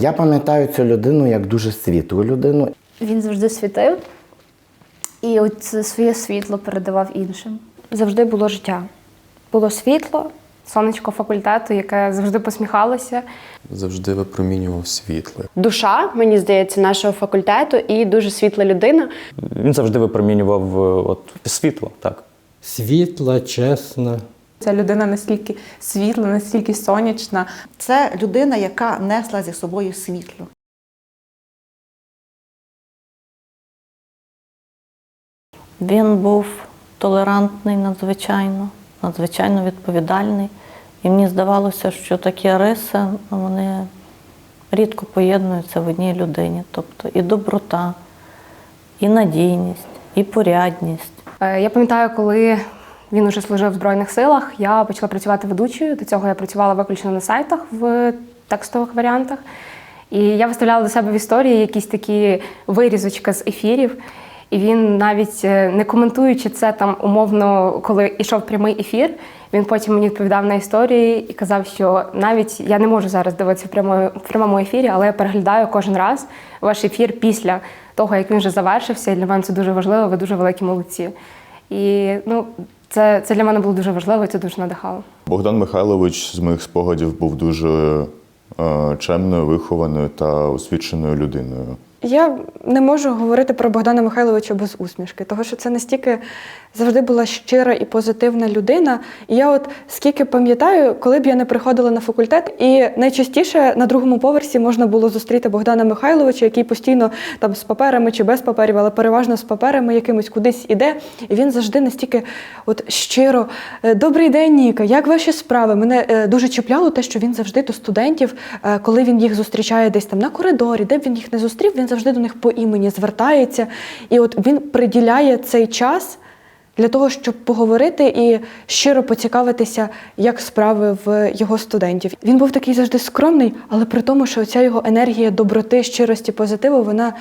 Я пам'ятаю цю людину як дуже світлу людину. Він завжди світив і от своє світло передавав іншим. Завжди було життя. Було світло, сонечко факультету, яке завжди посміхалося. Завжди випромінював світло. душа, мені здається, нашого факультету і дуже світла людина. Він завжди випромінював е, от, світло, так. світла, чесна. Ця людина настільки світла, настільки сонячна. Це людина, яка несла зі собою світло. Він був толерантний надзвичайно, надзвичайно відповідальний. І мені здавалося, що такі риси вони рідко поєднуються в одній людині. Тобто і доброта, і надійність, і порядність. Е, Я пам'ятаю, коли він уже служив в Збройних силах, я почала працювати ведучою. До цього я працювала виключно на сайтах в текстових варіантах. І я виставляла до себе в історії якісь такі вирізочки з ефірів. І він навіть е, не коментуючи це там умовно, коли йшов прямий ефір, він потім мені відповідав на історії і казав, що навіть я не можу зараз дивитися в прямому, в прямому ефірі, але я переглядаю кожен раз ваш ефір після того, як він вже завершився. І для мене це дуже важливо, ви дуже великі молодці. І ну, це, це для мене було дуже важливо, це дуже надихало. Богдан Михайлович з моїх спогадів був дуже е, чемною, вихованою та освіченою людиною. Я не можу говорити про Богдана Михайловича без усмішки, тому що це настільки завжди була щира і позитивна людина. І я от скільки пам'ятаю, коли б я не приходила на факультет, і найчастіше на другому поверсі можна було зустріти Богдана Михайловича, який постійно там з паперами чи без паперів, але переважно з паперами якимось кудись іде. І він завжди настільки от щиро «Е, Добрий день, Ніка, як ваші справи? Мене е, дуже чіпляло те, що він завжди до студентів, е, коли він їх зустрічає десь там на коридорі, де б він їх не зустрів, він завжди до них по імені звертається. І от він приділяє цей час для того, щоб поговорити і щиро поцікавитися, як справи в його студентів. Він був такий завжди скромний, але при тому, що ця його енергія доброти, щирості, позитиву, вона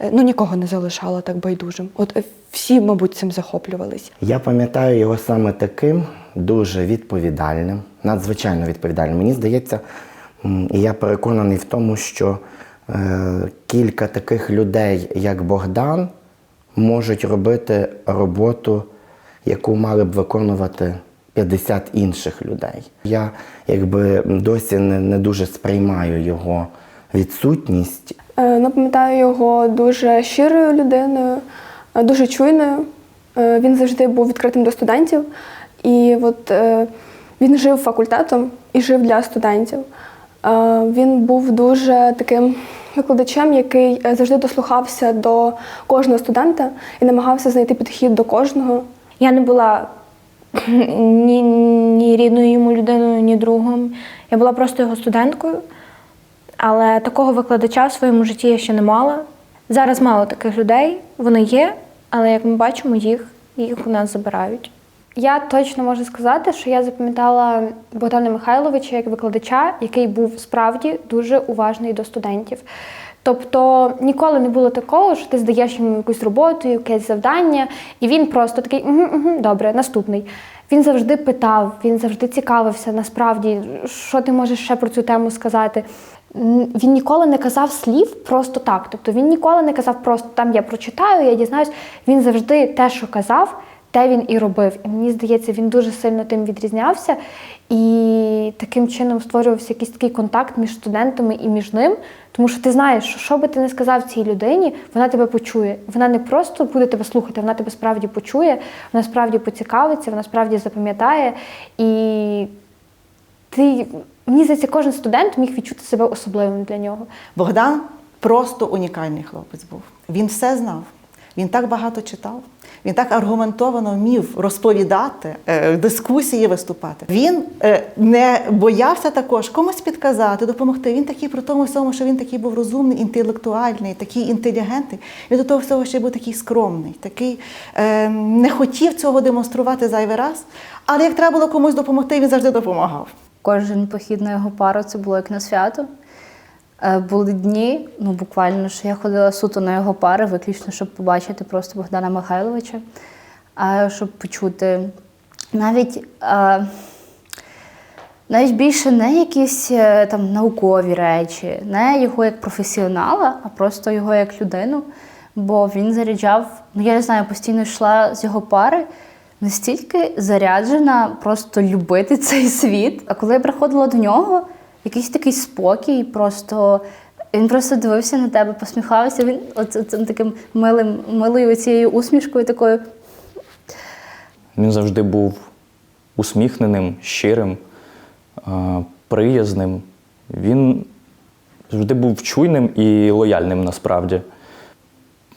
е, ну, нікого не залишала так байдужим. От всі, мабуть, цим захоплювались. Я пам'ятаю його саме таким дуже відповідальним, надзвичайно відповідальним. Мені здається, і я переконаний в тому, що кілька таких людей, як Богдан, можуть робити роботу, яку мали б виконувати 50 інших людей. Я якби досі не, не дуже сприймаю його відсутність. Е, Ну, пам'ятаю його дуже щирою людиною, е, дуже чуйною. Е, Він завжди був відкритим до студентів. І от е, він жив факультетом і жив для студентів. Е, Він був дуже таким викладачем, який е, завжди дослухався до кожного студента і намагався знайти підхід до кожного. Я не була ні, ні рідною йому людиною, ні другом. Я була просто його студенткою. Але такого викладача в своєму житті я ще не мала. Зараз мало таких людей, вони є, але як ми бачимо, їх, їх у нас забирають. Я точно можу сказати, що я запам'ятала Богдана Михайловича як викладача, який був справді дуже уважний до студентів. Тобто ніколи не було такого, що ти здаєш йому якусь роботу, якесь завдання, і він просто такий угу, угу, добре, наступний. Він завжди питав, він завжди цікавився насправді, що ти можеш ще про цю тему сказати. Він ніколи не казав слів просто так. Тобто він ніколи не казав просто там я прочитаю, я дізнаюсь. Він завжди те, що казав, те він і робив. І мені здається, він дуже сильно тим відрізнявся. І таким чином створювався якийсь такий контакт між студентами і між ним. Тому що ти знаєш, що що би ти не сказав цій людині, вона тебе почує. Вона не просто буде тебе слухати, вона тебе справді почує, вона справді поцікавиться, вона справді запам'ятає. І ти, мені здається, кожен студент міг відчути себе особливим для нього. Богдан просто унікальний хлопець був. Він все знав. Він так багато читав, він так аргументовано вмів розповідати, е, в дискусії виступати. Він е, не боявся також комусь підказати, допомогти. Він такий при тому всьому, що він такий був розумний, інтелектуальний, такий інтелігентний. Він до того всього ще був такий скромний, такий е, не хотів цього демонструвати зайвий раз. Але як треба було комусь допомогти, він завжди допомагав. Кожен похід на його пару це було як на свято. Е, Були дні, ну буквально, що я ходила суто на його пари, виключно, щоб побачити просто Богдана Михайловича, а щоб почути. Навіть е, Навіть більше не якісь е, там наукові речі, не його як професіонала, а просто його як людину. Бо він заряджав, ну я не знаю, постійно йшла з його пари, настільки заряджена просто любити цей світ. А коли я приходила до нього, якийсь такий спокій, просто він просто дивився на тебе, посміхався. Він от цим таким милим, милою цією усмішкою такою. Він завжди був усміхненим, щирим, приязним. Він завжди був чуйним і лояльним насправді.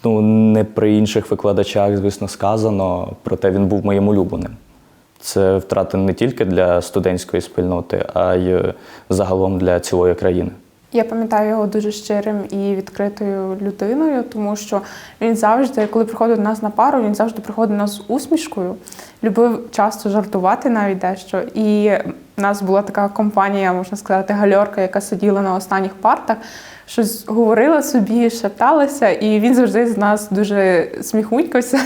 Ну, не при інших викладачах, звісно, сказано, проте він був моїм улюбленим. Це втрата не тільки для студентської спільноти, а й загалом для цілої країни. Я пам'ятаю його дуже щирим і відкритою людиною, тому що він завжди, коли приходив до нас на пару, він завжди приходив до нас з усмішкою, любив часто жартувати навіть дещо. І в нас була така компанія, можна сказати, гальорка, яка сиділа на останніх партах, щось говорила собі, шепталася, і він завжди з нас дуже сміхунькався.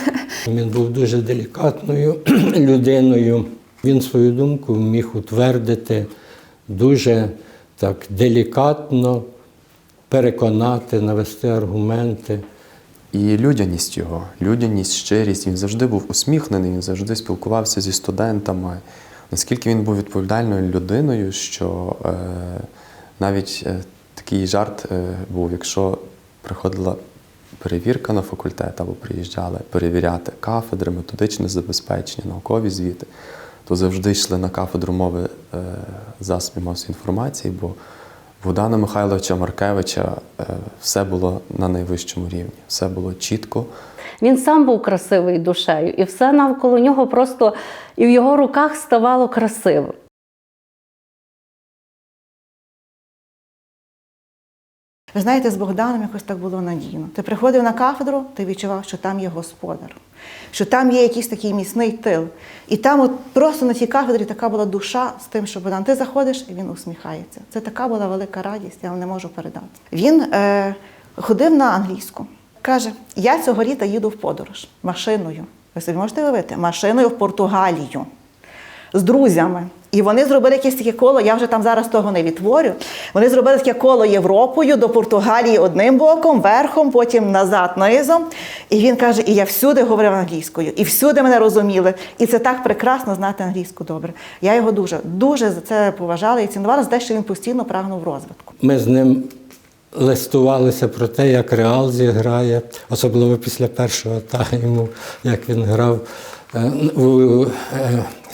Він був дуже делікатною людиною. Він свою думку міг утвердити дуже так делікатно, переконати, навести аргументи. І людяність його, людяність, щирість. Він завжди був усміхнений, він завжди спілкувався зі студентами. Наскільки він був відповідальною людиною, що е, навіть е, такий жарт е, був, якщо приходила перевірка на факультет або приїжджали перевіряти кафедри, методичне забезпечення, наукові звіти, то завжди йшли на кафедру мови е, засобів масової інформації, бо Богдана Михайловича Маркевича е, все було на найвищому рівні, все було чітко. Він сам був красивий душею, і все навколо нього просто і в його руках ставало красивим. Ви знаєте, з Богданом якось так було надійно. Ти приходив на кафедру, ти відчував, що там є господар, що там є якийсь такий міцний тил. І там от просто на цій кафедрі така була душа з тим, що Богдан, ти заходиш і він усміхається. Це така була велика радість, я вам не можу передати. Він е, ходив на англійську. Каже: я цього літа їду в подорож машиною. Ви собі можете уявити? Машиною в Португалію з друзями. І вони зробили якесь таке коло, я вже там зараз того не відтворю. Вони зробили таке коло Європою до Португалії одним боком, верхом, потім назад низом. І він каже: і я всюди говорив англійською, і всюди мене розуміли. І це так прекрасно знати англійську добре. Я його дуже, дуже за це поважала і цінувала за те, що він постійно прагнув розвитку. Ми з ним листувалися про те, як Реал зіграє, особливо після першого тайму, як він грав е, у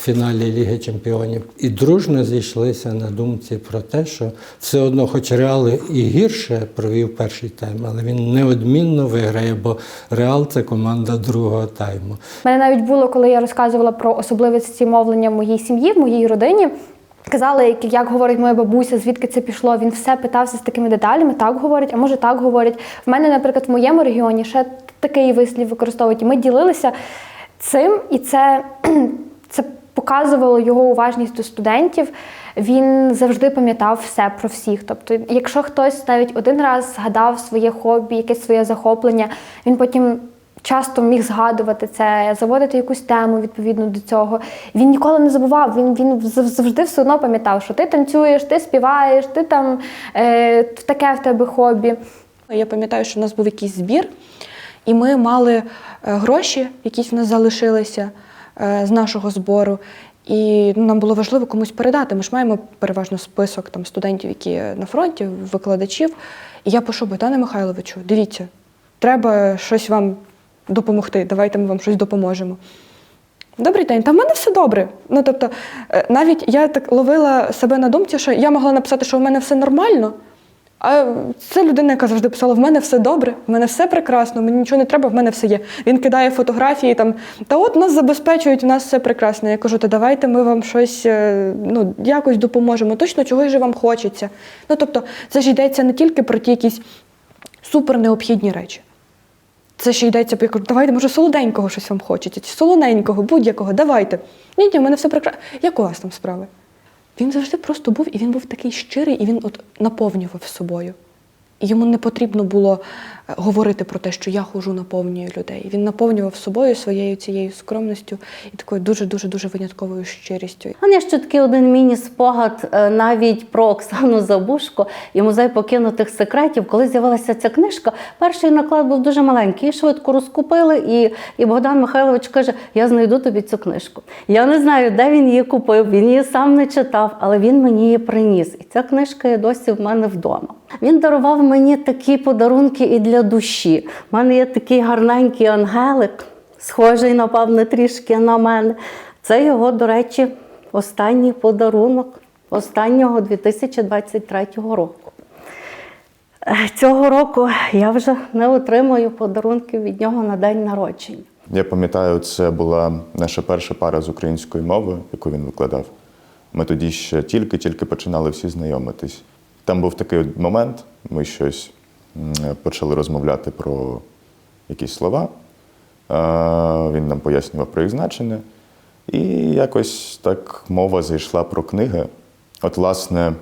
фіналі Ліги Чемпіонів. І дружно зійшлися на думці про те, що все одно, хоч Реал і гірше провів перший тайм, але він неодмінно виграє, бо Реал це команда другого тайму. У мене навіть було, коли я розказувала про особливості мовлення в моїй сім'ї, в моїй родині. Казали, як, говорить моя бабуся, звідки це пішло. Він все питався з такими деталями, так говорить, а може так говорить. В мене, наприклад, в моєму регіоні ще такий вислів використовують. І ми ділилися цим, і це, це показувало його уважність до студентів. Він завжди пам'ятав все про всіх. Тобто, якщо хтось навіть один раз згадав своє хобі, якесь своє захоплення, він потім часто міг згадувати це, заводити якусь тему відповідно до цього. Він ніколи не забував. Він він завжди все одно пам'ятав, що ти танцюєш, ти співаєш, ти там е, таке в тебе хобі. Я пам'ятаю, що в нас був якийсь збір, і ми мали е, гроші, якісь в нас залишилися з нашого збору. І нам було важливо комусь передати. Ми ж маємо переважно список там, студентів, які на фронті, викладачів. І я пишу Богдане Михайловичу, дивіться, треба щось вам допомогти, давайте ми вам щось допоможемо. Добрий день, та в мене все добре. Ну тобто, е, навіть я так ловила себе на думці, що я могла написати, що в мене все нормально. А це людина, яка завжди писала: в мене все добре, в мене все прекрасно, мені нічого не треба, в мене все є. Він кидає фотографії там, та от нас забезпечують, у нас все прекрасно. Я кажу, та давайте ми вам щось е, ну, якось допоможемо. Точно чогось же вам хочеться. Ну тобто, це ж йдеться не тільки про ті якісь супер необхідні речі. Це ще йдеться, я кажу, давайте, може, солоденького щось вам хочеться, чи солоненького, будь-якого, давайте. Ні, ні, в мене все прекрасно. Як у вас там справи? Він завжди просто був, і він був такий щирий, і він от наповнював собою. І йому не потрібно було говорити про те, що я хожу наповнюю людей. Він наповнював собою своєю цією скромністю і такою дуже дуже дуже винятковою щирістю. У мене ще такий один міні-спогад е, навіть про Оксану Забушко і музей покинутих секретів. Коли з'явилася ця книжка, перший наклад був дуже маленький, її швидко розкупили. І, і Богдан Михайлович каже: Я знайду тобі цю книжку. Я не знаю, де він її купив, він її сам не читав, але він мені її приніс. І ця книжка є досі в мене вдома. Він дарував мені такі подарунки і для душі. У мене є такий гарненький ангелик, схожий, напевне, трішки на мене. Це його, до речі, останній подарунок останнього 2023 року. Е, Цього року я вже не отримую подарунків від нього на день народження. Я пам'ятаю, це була наша перша пара з української мови, яку він викладав. Ми тоді ще тільки-тільки починали всі знайомитись. Там був такий момент, ми щось почали розмовляти про якісь слова. Е, Він нам пояснював про їх значення. І якось так мова зайшла про книги. От, власне,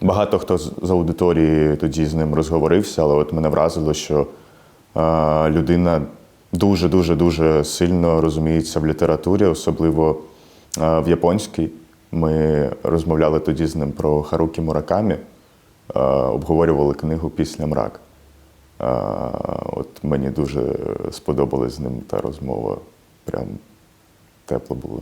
багато хто з аудиторії тоді з ним розговорився, але от мене вразило, що е, людина дуже-дуже дуже сильно розуміється в літературі, особливо е, в японській. Ми розмовляли тоді з ним про Харукі Муракамі, обговорювали книгу Після мрак. Е, От мені дуже сподобалась з ним та розмова. Прям тепло було.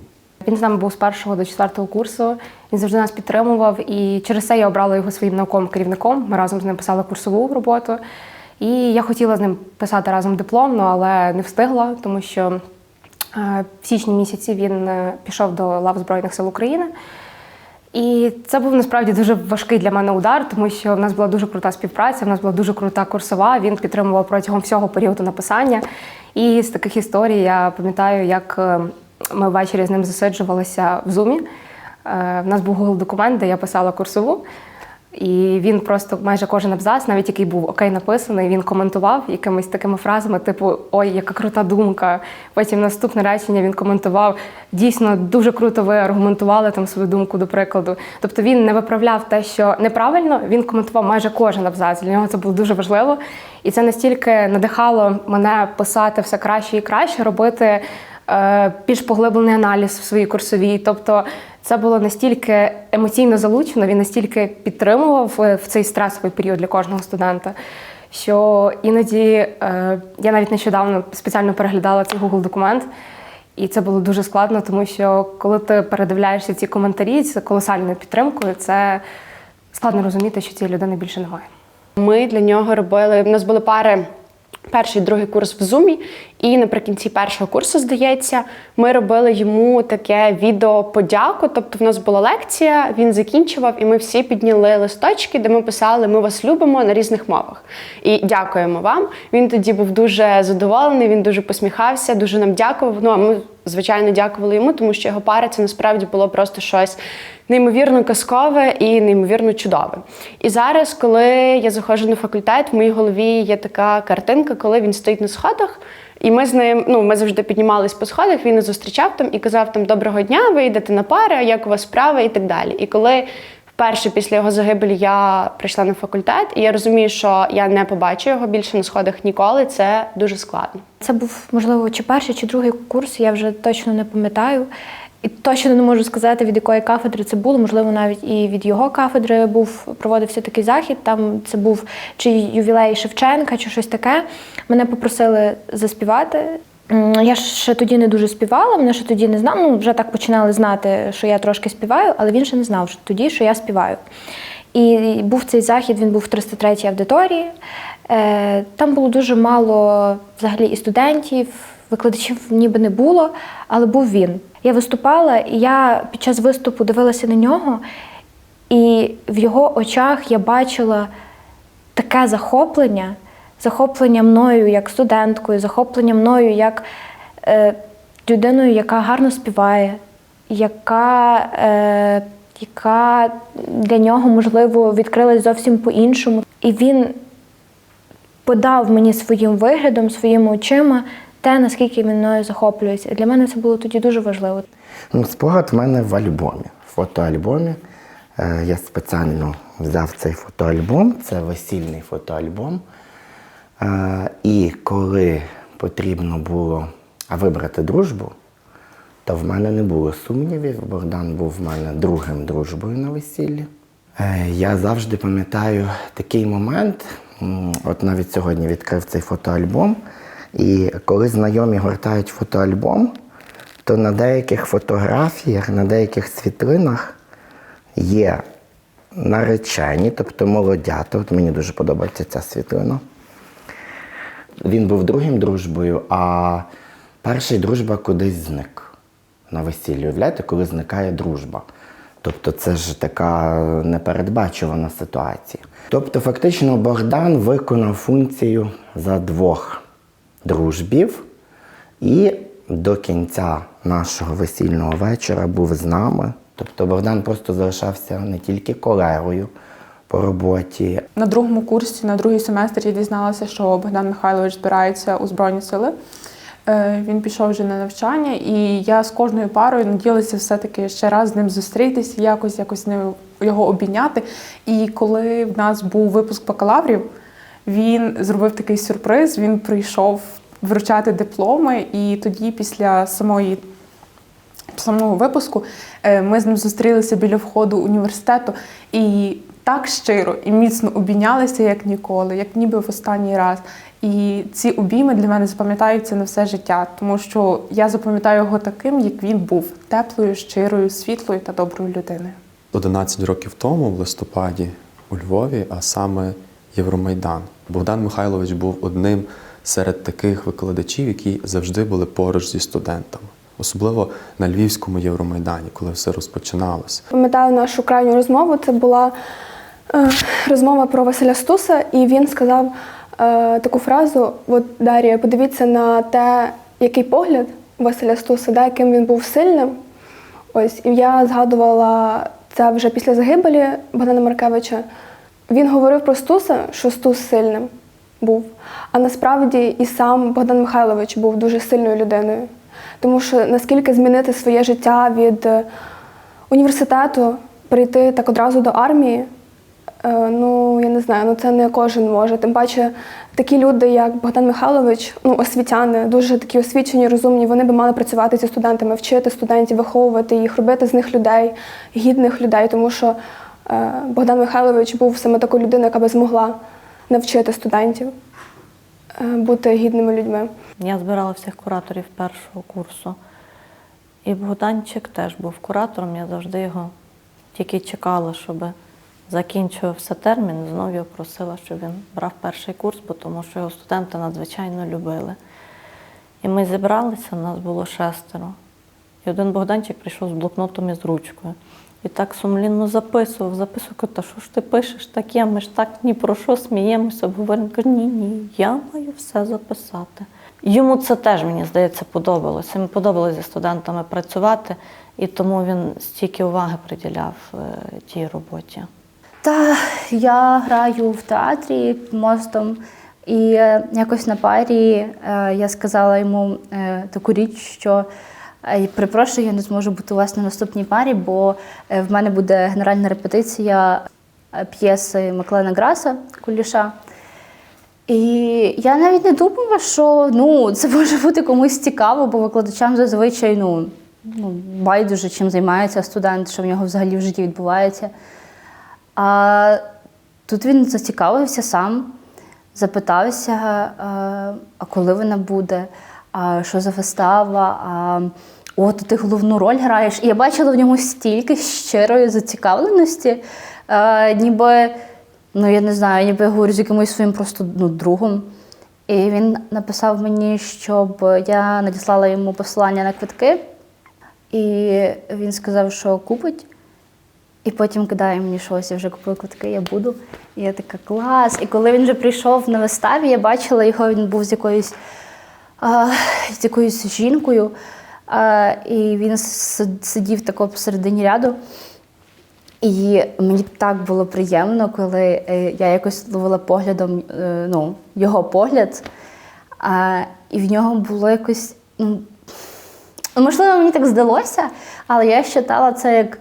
Він з нами був з першого до четвертого курсу. Він завжди нас підтримував, і через це я обрала його своїм науковим керівником. Ми разом з ним писали курсову роботу. І я хотіла з ним писати разом дипломну, але не встигла, тому що е, в січні місяці він е, пішов до лав Збройних сил України. І це був насправді дуже важкий для мене удар, тому що в нас була дуже крута співпраця, в нас була дуже крута курсова. Він підтримував протягом всього періоду написання. І з таких історій я пам'ятаю, як е, ми ввечері з ним засиджувалися в зумі. Е, В нас був Google документ, де я писала курсову. І він просто майже кожен абзац, навіть який був окей написаний, він коментував якимись такими фразами, типу Ой, яка крута думка. Потім наступне речення він коментував. Дійсно, дуже круто ви аргументували там свою думку, до прикладу. Тобто він не виправляв те, що неправильно, він коментував майже кожен абзац. Для нього це було дуже важливо. І це настільки надихало мене писати все краще і краще, робити е, більш поглиблений аналіз в своїй курсовій. Тобто це було настільки емоційно залучено, він настільки підтримував е, в цей стресовий період для кожного студента, що іноді е, я навіть нещодавно спеціально переглядала цей Google документ. І це було дуже складно, тому що коли ти передивляєшся ці коментарі з колосальною підтримкою, це складно розуміти, що цієї людини більше немає. Ми для нього робили. У нас були пари. Перший другий курс в Зумі, і наприкінці першого курсу, здається, ми робили йому таке відео подяку. Тобто, в нас була лекція, він закінчував, і ми всі підняли листочки, де ми писали Ми вас любимо на різних мовах. І дякуємо вам. Він тоді був дуже задоволений, він дуже посміхався, дуже нам дякував. Ну а ми, звичайно, дякували йому, тому що його пара це насправді було просто щось неймовірно казкове і неймовірно чудове. І зараз, коли я заходжу на факультет, в моїй голові є така картинка, коли він стоїть на сходах. І ми з ним, ну ми завжди піднімались по сходах. Він зустрічав там і казав там Доброго дня, ви йдете на пари, як у вас справи і так далі. І коли вперше після його загибелі я прийшла на факультет, і я розумію, що я не побачу його більше на сходах ніколи. Це дуже складно. Це був, можливо, чи перший, чи другий курс, я вже точно не пам'ятаю. І точно не можу сказати, від якої кафедри це було. Можливо, навіть і від його кафедри був проводився такий захід. Там це був чи ювілей Шевченка, чи щось таке. Мене попросили заспівати. Я ще тоді не дуже співала, мене ще тоді не знав. Ну, вже так починали знати, що я трошки співаю, але він ще не знав що тоді, що я співаю. І був цей захід, він був в 303-й аудиторії. Е, Там було дуже мало взагалі і студентів, викладачів ніби не було, але був він. Я виступала, і я під час виступу дивилася на нього, і в його очах я бачила таке захоплення, захоплення мною як студенткою, захоплення мною як е, людиною, яка гарно співає, яка, е, яка для нього, можливо, відкрилась зовсім по-іншому. І він подав мені своїм виглядом, своїми очима те, наскільки він мною захоплюється. Для мене це було тоді дуже важливо. Ну, спогад в мене в альбомі, в фотоальбомі. Е, Я спеціально взяв цей фотоальбом, це весільний фотоальбом. І коли потрібно було вибрати дружбу, то в мене не було сумнівів. Богдан був в мене другим дружбою на весіллі. Е, Я завжди пам'ятаю такий момент. От навіть сьогодні відкрив цей фотоальбом. І коли знайомі гортають фотоальбом, то на деяких фотографіях, на деяких світлинах є наречені, тобто молодята. От мені дуже подобається ця світлина. Він був другим дружбою, а перший дружба кудись зник на весіллі. Уявляєте, коли зникає дружба. Тобто це ж така непередбачувана ситуація. Тобто, фактично, Богдан виконав функцію за двох дружбів і до кінця нашого весільного вечора був з нами. Тобто Богдан просто залишався не тільки колегою по роботі, На другому курсі, на другий семестр я дізналася, що Богдан Михайлович збирається у Збройні сили. Е, Він пішов вже на навчання, і я з кожною парою надіялася все-таки ще раз з ним зустрітися, якось якось з ним його обійняти. І коли в нас був випуск бакалаврів, він зробив такий сюрприз. Він прийшов вручати дипломи, і тоді, після самої самого випуску е, ми з ним зустрілися біля входу університету і так щиро і міцно обійнялися, як ніколи, як ніби в останній раз. І ці обійми для мене запам'ятаються на все життя, тому що я запам'ятаю його таким, як він був теплою, щирою, світлою та доброю людиною. 11 років тому, в листопаді, у Львові, а саме Євромайдан. Богдан Михайлович був одним серед таких викладачів, які завжди були поруч зі студентами, особливо на Львівському Євромайдані, коли все розпочиналося. Пам'ятаю нашу крайню розмову. Це була розмова про Василя Стуса, і він сказав е, таку фразу: От Дар'я, подивіться на те, який погляд Василя Стуса, да, яким він був сильним. Ось, і я згадувала це вже після загибелі Богдана Маркевича. Він говорив про Стуса, що Стус сильним був. А насправді і сам Богдан Михайлович був дуже сильною людиною. Тому що наскільки змінити своє життя від е, університету, прийти так одразу до армії, е, ну я не знаю, ну це не кожен може. Тим паче такі люди, як Богдан Михайлович, ну освітяни, дуже такі освічені, розумні, вони би мали працювати зі студентами, вчити студентів, виховувати їх, робити з них людей, гідних людей, тому що е, Богдан Михайлович був саме такою людиною, яка би змогла навчити студентів е, бути гідними людьми. Я збирала всіх кураторів першого курсу. І Богданчик теж був куратором. Я завжди його тільки чекала, щоб закінчувався термін. Знову його просила, щоб він брав перший курс, бо тому що його студенти надзвичайно любили. І ми зібралися, нас було шестеро. І один Богданчик прийшов з блокнотом і з ручкою. І так сумлінно записував, записував, та що ж ти пишеш таке? Ми ж так ні про що сміємося, обговорюємо. Кажу, ні, ні, я маю все записати. Йому це теж, мені здається, подобалося. Йому подобалося зі студентами працювати, і тому він стільки уваги приділяв е, тій роботі. Та я граю в театрі мостом, і е, якось на парі е, я сказала йому е, таку річ, що припрошую, я не зможу бути у вас на наступній парі, бо в мене буде генеральна репетиція п'єси Маклена Граса Куліша. І я навіть не думала, що ну, це може бути комусь цікаво, бо викладачам зазвичай ну, ну, байдуже, чим займається студент, що в нього взагалі в житті відбувається. А тут він зацікавився сам, запитався, а, а коли вона буде, а що за вистава, а о, ти головну роль граєш. І я бачила в ньому стільки щирої зацікавленості, а, ніби, ну я не знаю, ніби я говорю з якимось своїм просто ну, другом. І він написав мені, щоб я надіслала йому посилання на квитки. І він сказав, що купить. І потім кидає мені щось, я вже купила квитки, я буду. І я така клас. І коли він вже прийшов на виставі, я бачила його, він був з якоюсь, а, з якоюсь жінкою. А, і він сидів тако посередині ряду. І мені так було приємно, коли е, я якось ловила поглядом е, ну, його погляд. А, і в нього було якось. Ну, можливо, мені так здалося, але я вважала це як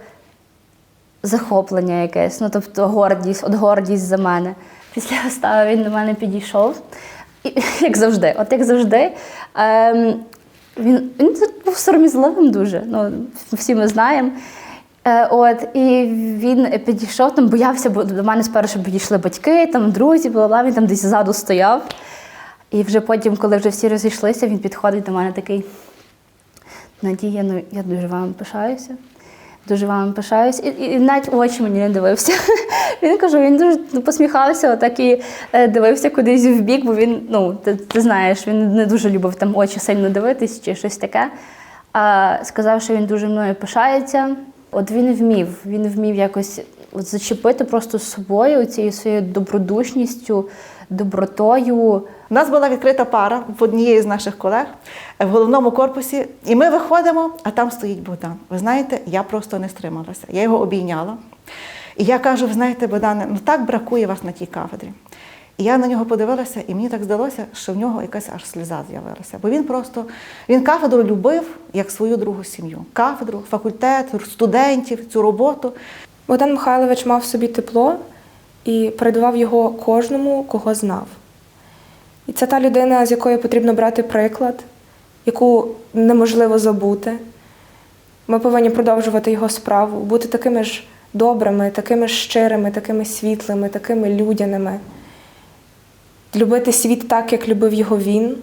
захоплення якесь, ну тобто гордість, от гордість за мене. Після вистави він до мене підійшов, і- як завжди, от як завжди. Ем, він, він був сором'язливим дуже. Ну, всі ми знаємо. Е, от, і він підійшов, там боявся, бо до мене спершу підійшли батьки, там друзі, бла, бла, він там десь ззаду стояв. І вже потім, коли вже всі розійшлися, він підходить до мене такий. Надія, ну я дуже вами пишаюся. Дуже вами пишаюся. І, і, навіть очі мені не дивився. Він кажу, він дуже посміхався, отак і е, дивився кудись в бік, бо він, ну, ти, ти знаєш, він не дуже любив там очі сильно дивитись чи щось таке. А сказав, що він дуже мною пишається. От він вмів, він вмів якось от зачепити просто собою цією своєю добродушністю, добротою. У нас була відкрита пара в однієї з наших колег в головному корпусі, і ми виходимо, а там стоїть Богдан. Ви знаєте, я просто не стрималася. Я його обійняла. І я кажу: ви знаєте, Богдане, ну так бракує вас на тій кафедрі. І я на нього подивилася, і мені так здалося, що в нього якась аж сльоза з'явилася. Бо він просто він кафедру любив як свою другу сім'ю. Кафедру, факультет, студентів, цю роботу. Богдан Михайлович мав собі тепло і передавав його кожному, кого знав. І це та людина, з якої потрібно брати приклад, яку неможливо забути. Ми повинні продовжувати його справу, бути такими ж добрими, такими ж щирими, такими світлими, такими людяними. Любити світ так, як любив його він,